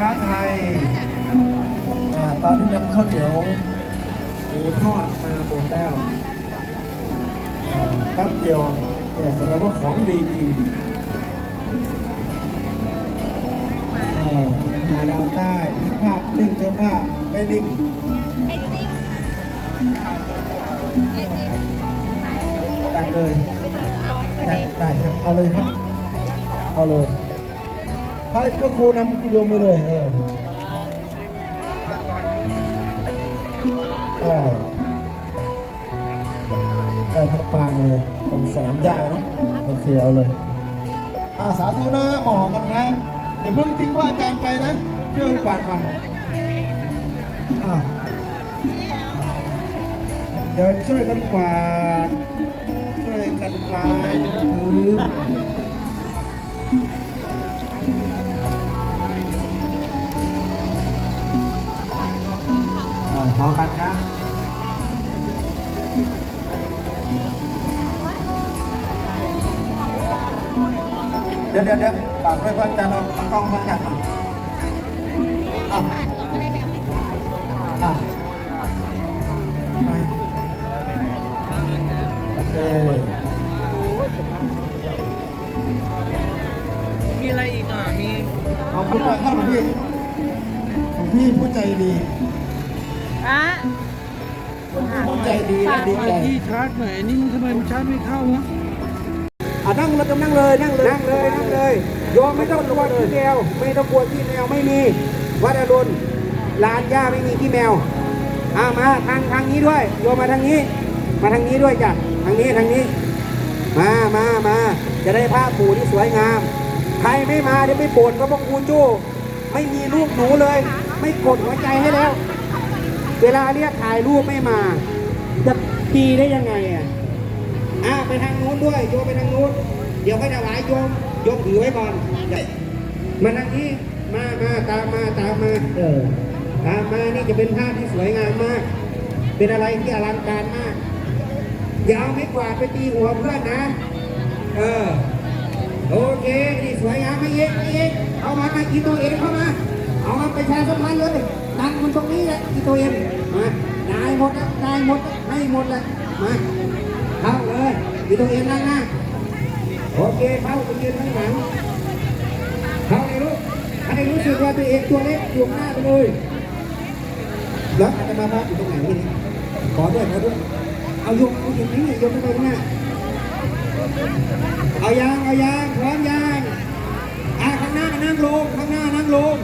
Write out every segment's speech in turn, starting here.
ค้าไทยตอนนี้นำข้าวเหนียวหมูทอดมาหมดแล้วอ่าแป๊บเดียวแต่แสดงว่าของดีจริงมาดาวใต้ภาพนิ่งเจ้าภาพไม่นิ่งได้เลยได้ได้ครับเอาเลยครับ เอาเลย ให้พระครูนำกิโลมาเลยเออได้ทั้งปางเลยตรงสนามหญ้านะโอเคเอาเลยอาสาธุนะหมอกันนะอย่าเพิ่งทิ้งว่าอาจารย์ไปนะช่วยกวาก่อนอาเดี๋ยวช่วยกันกวาดช่วยกันกวาดพื้น ดี๋ยวเดี๋ยวเดี๋ยวฝากด้วยว่าจะลองเอากล้องมาจับอะอะอะไปโอเคมีอะไรอีกอะมีขอบคุณมากครับหลวงพี่หลวงพี่ผู้ใจดีอะผู้ใจดีและดีใจ ที่ชาร์จหน่อยอันนี่ทำไมมันชาร์จไม่เข้าวะ อะนั่งเลยก็นั่งเลยนั่งเลยนั่งเลยนั่งเลยโยมไม่ต้องกลัวขี้แมวไม่ต้องกลัวขี้แมวไม่มี วัดอรุณลานหญ้าไม่มีขี้แมวอ่ามาทางทางนี้ด้วย โยมมาทางนี้ มาทางนี้ด้วยจ้ะทางนี้ทางนี้ มามามาจะได้ภาพปู่ที่สวยงาม ใครไม่มาเดี๋ยวไม่โปรดก็พวกครูจู้ไม่มีรูปหนูเลย ไม่กดหัวใจให้แล้ว เวลาเรียกถ่ายรูปไม่มา จะดีได้ยังไงอะ อ่าไปทางนู้นด้วย โยมไปทางนู้น เดี๋ยวค่อยถวายโยม โยมถือไว้ก่อนมาทางนี้ มามาตามมาตามมา เออ ตามมา นี่จะเป็นภาพที่สวยงามมาก เป็นอะไรที่อลังการมาก อย่าเอาไม้กวาดไปตีหัวเพื่อนนะ เออ โอเค นี่สวยงามไม่เย็กไม่เย็กเอามามากีตัวเองเข้ามา เอามาประชาสัมพันธ์เลยตั้งมันตรงนี้แหละกีตัวเอง มาได้หมดนะได้หมดนะให้หมดเลยมา เข้าเลยอยู่ตรงเอ็นนั่งหน้าโอเคเข้าไปยืนข้างหลังเข้าในรู้ให้รู้สึกว่าตัวเองตัวเล็กอยู่ข้างหน้าไปเลยแล้วอาจจะมาพักอยู่ตรงไหนนี่ขอด้วยขอด้วยเอายกเอาอย่างนี้ยกไปข้างหน้าเอายางเอายางพร้อมยางอะข้างหน้านั่งลงข้างหน้านั่งลง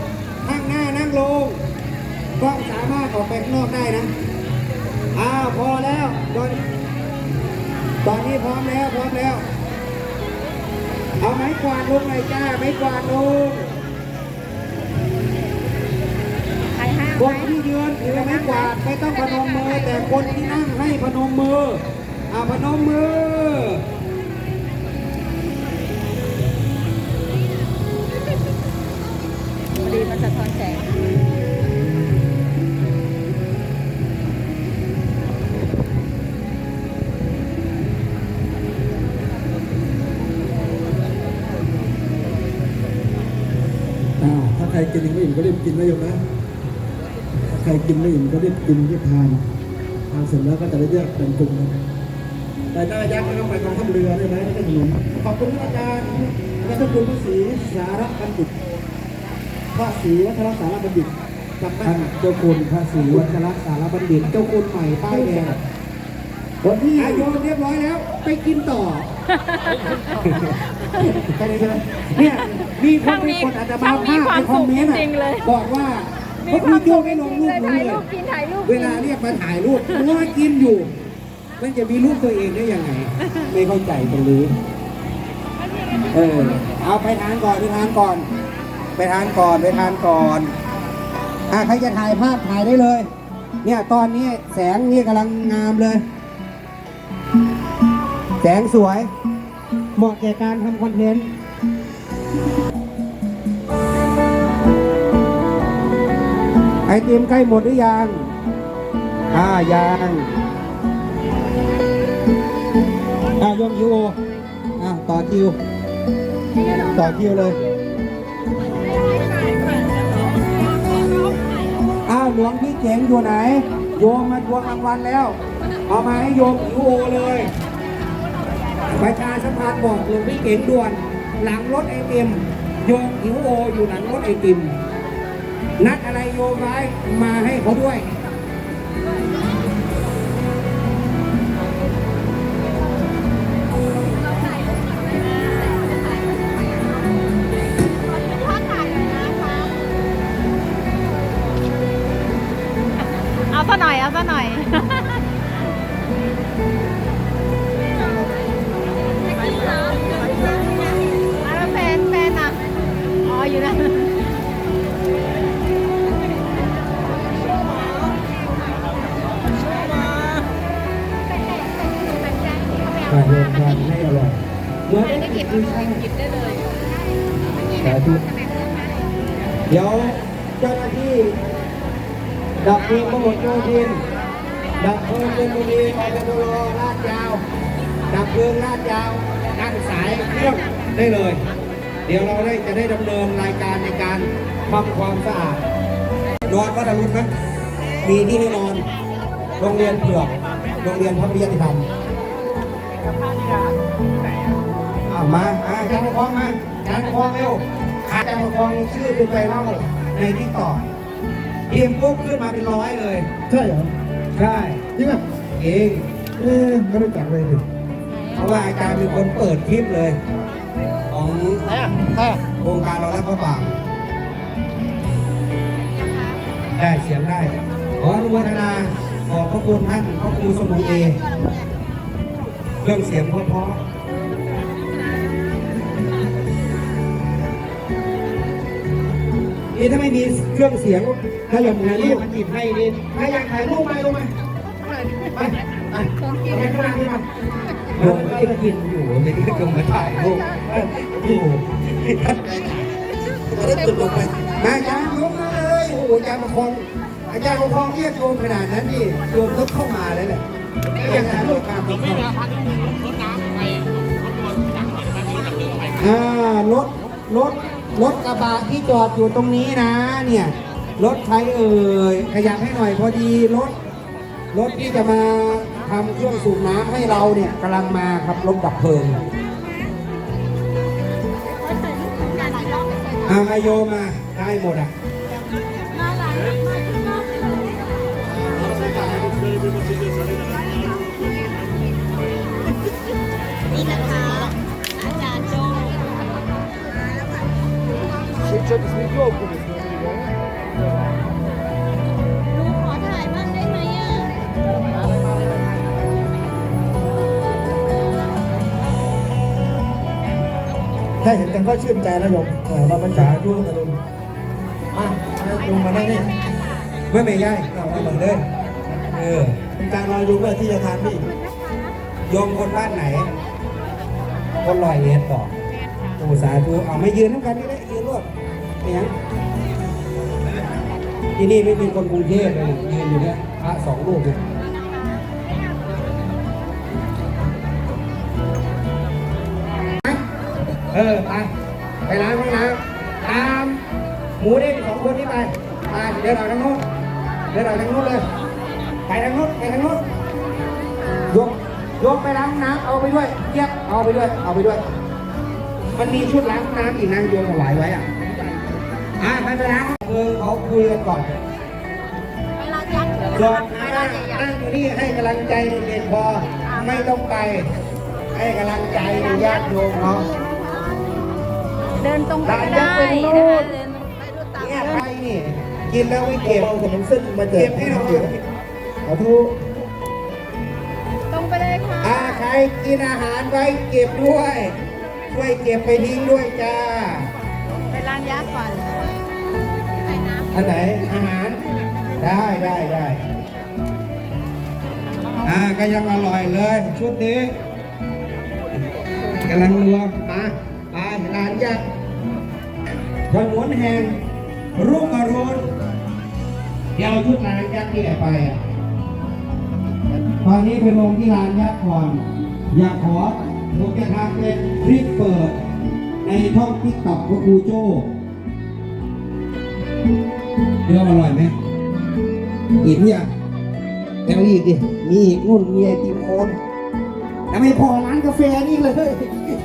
ข้างหน้านั่งลงกล้องสามารถออกไปข้างนอกได้นะอ้าวพอแล้วโดน ตอนนี้พร้อมแล้วพร้อมแล้ว เอาไม้กวาดลงเลยจ้าไม้กวาดลงใครห้ามคไหมนที่ยืนถือไม้กวาดไม่ต้องพนมมือ แต่คนที่นั่งให้พนมมือเอาพนมมือพอดีมันสะท้อนแสง กินยังไม่อิ่มก็รีบกินนะโยมนะถ้าใครกินไม่อิ่มก็รีบกินรีบทานทานเสร็จแล้วก็จะได้แยกเป็นกลุ่มนะแต่หน้ายักษ์ไม่ต้องไปกองทัพเรือด้วยนะไม่ได้หนุนขอบคุณอาจารย์อาจารย์คุณพระศรีสารบัณฑิตพระศรีวัฒนสารบัณฑิตกับท่านเจ้าคุณพระศรีวัฒนสารบัณฑิต เจ้าคุณใหม่ป้ายแดงวันที่อายุเรียบร้อยแล้ว ไปกินต่อใช่ ไหมใช่ไหมเนี่ยมีคนมีคนอาจจะมาภาพในคอมเมนต์อะบอกว่ามีพวกควาพี่มโจ้สุขไม่ลงจริรูงปๆเลยหนูถ่ายเลรูยปกินถ่ายรูปเวลาเรียกมาถ่ายรูปมัวกินอยู่ มันจะมีรูปตัวเองได้ยังไง ไม่เข้าใจตรงนี้เออเอาไปทานก่อนไปทานก่อน ไปทานก่อนไปทานก่อนอะใครจะถ่ายภาพถ่ายได้เลย เนี่ยตอนนี้แสงนี่กำลังงามเลย แสงสวย เหมาะแก่การทำคอนเทนต์ไอติมใกล้หมดหรือยัง อ่า ยัง อ่ายงยูโออ่าต่อคิว ต่อคิวเลยไหลวงพี่เจ๋งอยู่ไหน โยมมาทวงรางวัลแล้ว เอามาให้โยมอิวโอเลย ประชาสัมพันธ์บอกหลวงพี่เก๋งด่วน หลังรถไอติมโยมหิวโออยู่หลังรถไอติม นัดอะไรโยมไว้มาให้เขาด้วย ทานให้อร่อยเหมื่อนได้กินข้าวกินได้เลยสาธุเดี๋ยวเจ้าหน้าที่ดับเพลิงพหลโยธินดับเพลิงเป็นบุรีอปตรลาดยาว ดับเพลิงลาดยาวตั้งสายเครื่องได้เลย เดี๋ยวเราได้จะได้ดำเนินรายการในการทำความสะอาดนอนวัดอรุณไหมมีที่ให้นอน โรงเรียนเผือก โรงเรียนพระพิยติธรรม เอามาอาจารย์กครองมาอาจารย์กครองเร็วอาจารย์กครองชื่อเป็นไปเล่าในที่ต่อทีมปุ๊บขึ้นมาเป็นร้อยเลย ใช่เหรอใช่จริงอะเองเอ๊ะไม่รู้จักเลยดิเพราะว่าอาจารย์เป็นคนเปิดคลิปเลย ของโครงการเราและพระป่าได้เสียงได้ขออนุโมทนาขอบพระคุณท่านพระครูสมุทรเอ เรื่องเสียงเพราะๆนี่ถ้าไม่มีเครื่องเสียงถ้ายากถ่ายรูปมันติดให้นี่ถ้าอยากถ่ายรูปมาลงมาไปไปไปข้างล่างนี่มาโยมก็กินอยู่ไม่ได้กำมาถ่ายรูปอยู่ได้ตุดลงไปมาอาจารย์ยกมาเลยโอ้โหอาจารย์ประคองอาจารย์ประคองเรียกโยมขนาดนั้นนี่โยมต้องเข้ามาเลยแหละ ยังถ่ายรูปตามประคองอ่ารถรถรถกระบะที่จอดอยู่ตรงนี้นะ เนี่ยรถใครเอ่ยขยับให้หน่อยพอดีรถรถที่จะมาทำเครื่องสูบน้ำให้เราเนี่ยกำลังมาครับรถดับเพลิงอามาโยมาได้หมดอะ นี่นะคะ อาจารย์โจหนูขอถ่ายบ้างได้ไหมอะถ้าเห็นกันก็ชื่นใจนะโยมเออมาบรรจาดูมาดูมาลงมาได้นี่ไม่ไม่ย่ายเอาไปเหมือนเดิมเออเป็นการรอดูเพื่อที่จะทานพี่โยมคนบ้านไหน คนลอยเอ็ดต่อโอ้สาธุเอาไม่ยืนทั้งกันนี่ได้ยืนรวดไม่ยังที่นี่ไม่มีคนกรุงเทพเลยยืนอยู่เนี่ยพระสองรูปเนี่ยเออไปไปล้างห้องน้ำตามหมูเด้งสองคนนี้ไปไปเดินออกทางโน้นเดินออกทางโน้นเลยไปทางโน้นไปทางโน้นยก ยกไปล้างห้องน้ำเอาไปด้วยเทียบเอาไปด้วย เอาไปด้วย มันมีชุดล้างห้องน้ำอีกนะโยมถวายไว้อะอะไปไปล้างเออเขาคุยกันก่อนเวลายัดส่วนนั่งนั่งอยู่นี่ให้กำลังใจเด็กๆพอไม่ต้องไป ให้กำลังใจญาติโยมเขาเดินตรงไปได้ได้ไปนู่นะคะนเดินไปดูตามเนี่ยไปนี่กินแล้วไม่เก็บเบากับน้ำเส้นมาเจอเก็บให้หน่อยขอโทษตรง ไปเลยค่ะถ้าใครกินอาหารไว้เก็บด้วย ช่วยเก็บไปทิ้งด้วยจ้า ไปร้านยักษ์ก่อนไปน้ำอันไหนอาหาร ได้ได้ได้อ่าก็ยังอร่อยเลย ชุดนี้กำลังรวมมาไปร้านยักษ์ถนนแห่งรุ่งอรุณเดี๋ยวเอาชุดร้านยักษ์ที่ไหนไปอะ ตอนนี้ไปลงที่ร้านยักษ์ก่อน อยากขอผมจะทำเป็นคลิปเปิด ในช่องทิกตอกของครูโจ้เดี๋ยวอร่อยไหมออิ่มยังแล้วอีกดิ มีอีกนู่นมีไอติมโคนแต่ไม่พอร้านกาแฟนี่เลย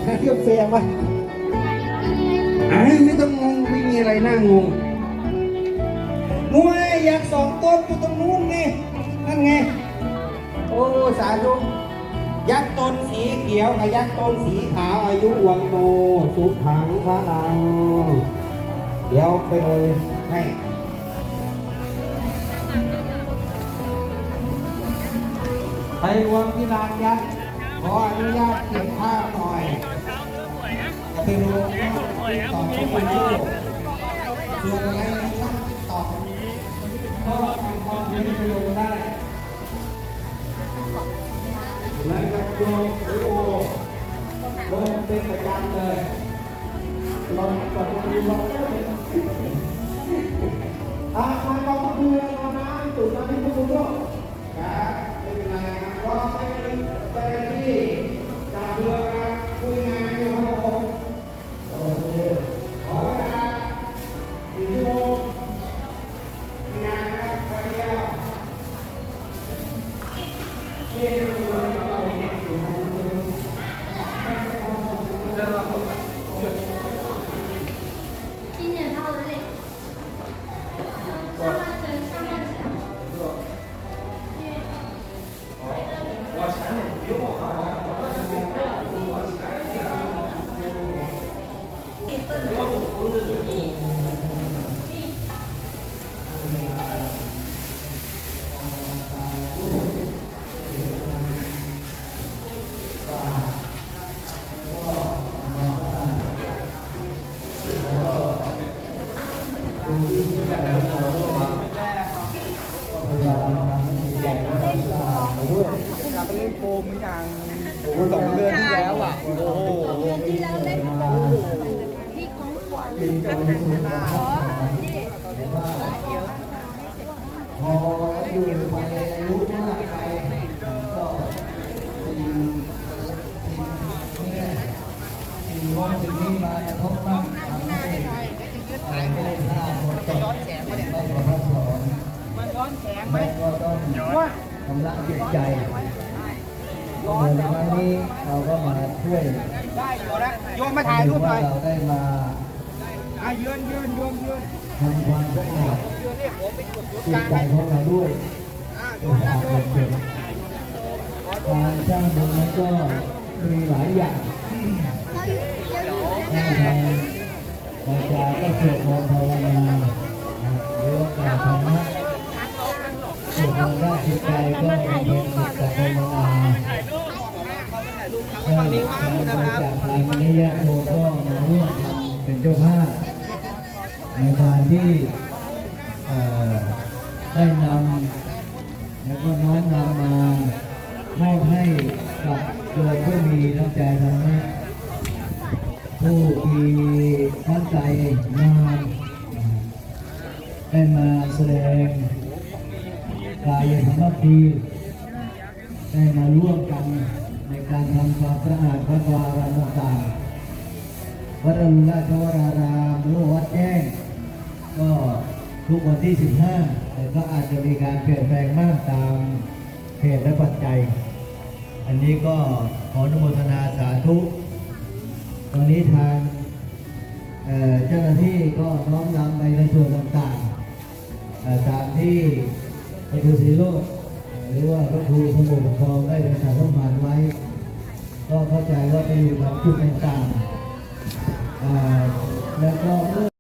ร้านกาแฟวะไอ้ไม่ต้องงงไม่มีอะไรน่างงนู้นไงอยากสองต้นอยู่ตรงนู้นไงนั่นไง โอ้ สาธุยักษ์ตนสีเขียวกับยักษ์ตนสีขาวอายุวังโนสุขังพระลังเดี๋ยวไปเลยให้ไปรวมที่ลานยักษ์ขออนุญาตเก็บภาพหน่อยจะไปรวมที่ต่อไปดูส่วนอะไรนะครับต่อก็ทำความเป็นประโยชน์ได้แล้วก็โยมโอ้โหลงเป็นประเลยลงก่อนดูลงอ่าทางกองทัพเรือเอาน้ำจุด น้ำให้ทุกคนด้วยครับไม่เป็นไรครับรอไปไปที่ โอ้โหสองเดือนที่แล้วอะโอ้โห เดือนที่แล้วได้ที่ของขวัญขอนี่ พออยู่ไปอายุมากไปก็สิ่งสิ่งนี้สิ่งว่าสิ่งนี้มากระทบมากทำให้ไม่ได้ท่าหมดจดไม่ประทับสอนมันย้อนแสงไหมก็ต้องชำระจิตใจในครั้งนี้เราก็มาช่วยโยมมาถ่ายรูปหน่อยเราได้มาอะยืนยืนโยมยืนทำความสะอาดจิตใจของเราด้วยด้วยความเป็นจริงการสร้างบุญนั้นก็มีหลายอย่างเขาอยู่ ใจงาได้มาแสดงกายธรรมพีได้มาร่วมกันในการทำความสะอาดวัดวารามต่างๆวัดอรุณราชวรารามหรือว่าวัดแจ้งก็ทุกวันที่ 15แต่ก็อาจจะมีการเปลี่ยนแปลงบ้างตามเหตุและปัจจัย อันนี้ก็ขออนุโมทนาสาธุ ตอนนี้ทาง เจ้าหน้าที่ก็น้อมนำไปในส่วนต่างๆตามที่พระครูศรีโลกหรือว่าพระครูสมุทรทองได้ประชาสัมพันธ์ไว้ ก็เข้าใจว่าไปอยู่ตามจุดต่างๆแล้วก็เมื่อ